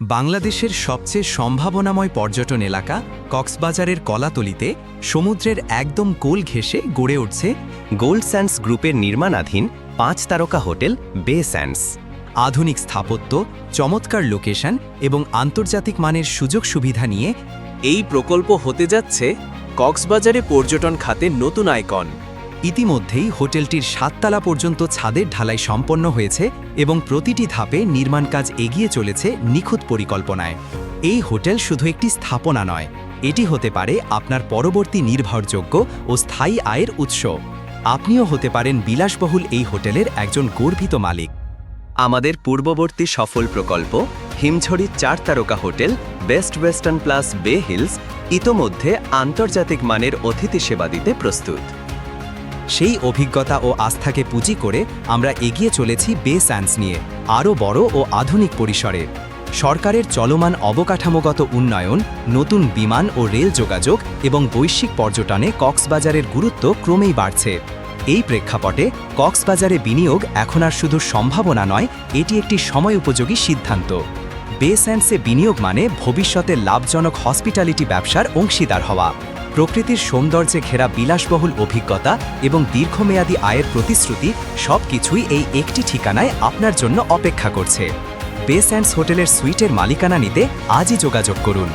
বাংলাদেশের সবচেয়ে সম্ভাবনাময় পর্যটন এলাকা কক্সবাজারের কলাতলিতে সমুদ্রের একদম কোল ঘেঁষে গড়ে উঠছে গোল্ড স্যান্ডস গ্রুপের নির্মাণাধীন পাঁচ তারকা হোটেল বে স্যান্ডস। আধুনিক স্থাপত্য, চমৎকার লোকেশন এবং আন্তর্জাতিক মানের সুযোগ সুবিধা নিয়ে এই প্রকল্প হতে যাচ্ছে কক্সবাজারে পর্যটন খাতে নতুন আইকন। ইতিমধ্যেই হোটেলটির সাততলা পর্যন্ত ছাদের ঢালাই সম্পন্ন হয়েছে এবং প্রতিটি ধাপে নির্মাণ কাজ এগিয়ে চলেছে নিখুঁত পরিকল্পনায়। এই হোটেল শুধু একটি স্থাপনা নয়, এটি হতে পারে আপনার পরবর্তী নির্ভরযোগ্য ও স্থায়ী আয়ের উৎস। আপনিও হতে পারেন বিলাসবহুল এই হোটেলের একজন গর্বিত মালিক। আমাদের পূর্ববর্তী সফল প্রকল্প হিমঝড়ি চার তারকা hotel, Best Western Plus Bay Hills, ইতোমধ্যে আন্তর্জাতিক মানের অতিথি সেবা দিতে প্রস্তুত। সেই অভিজ্ঞতা ও আস্থাকে পুঁজি করে আমরা এগিয়ে চলেছি বে স্যান্স নিয়ে, আরও বড় ও আধুনিক পরিসরে। সরকারের চলমান অবকাঠামোগত উন্নয়ন, নতুন বিমান ও রেল যোগাযোগ এবং বৈশ্বিক পর্যটনে কক্সবাজারের গুরুত্ব ক্রমেই বাড়ছে। এই প্রেক্ষাপটে কক্সবাজারে বিনিয়োগ এখন আর শুধু সম্ভাবনা নয়, এটি একটি সময় উপযোগী সিদ্ধান্ত। বে স্যান্সে বিনিয়োগ মানে ভবিষ্যতে লাভজনক হসপিটালিটি ব্যবসার অংশীদার হওয়া। প্রকৃতির সৌন্দর্যে ঘেরা বিলাসবহুল অভিজ্ঞতা এবং দীর্ঘমেয়াদী আয়ের প্রতিশ্রুতি সব কিছুই এই একটি ঠিকানায় আপনার জন্য অপেক্ষা করছে। বেস অ্যান্ডস হোটেলের সুইটের মালিকানা নিতে আজই যোগাযোগ করুন।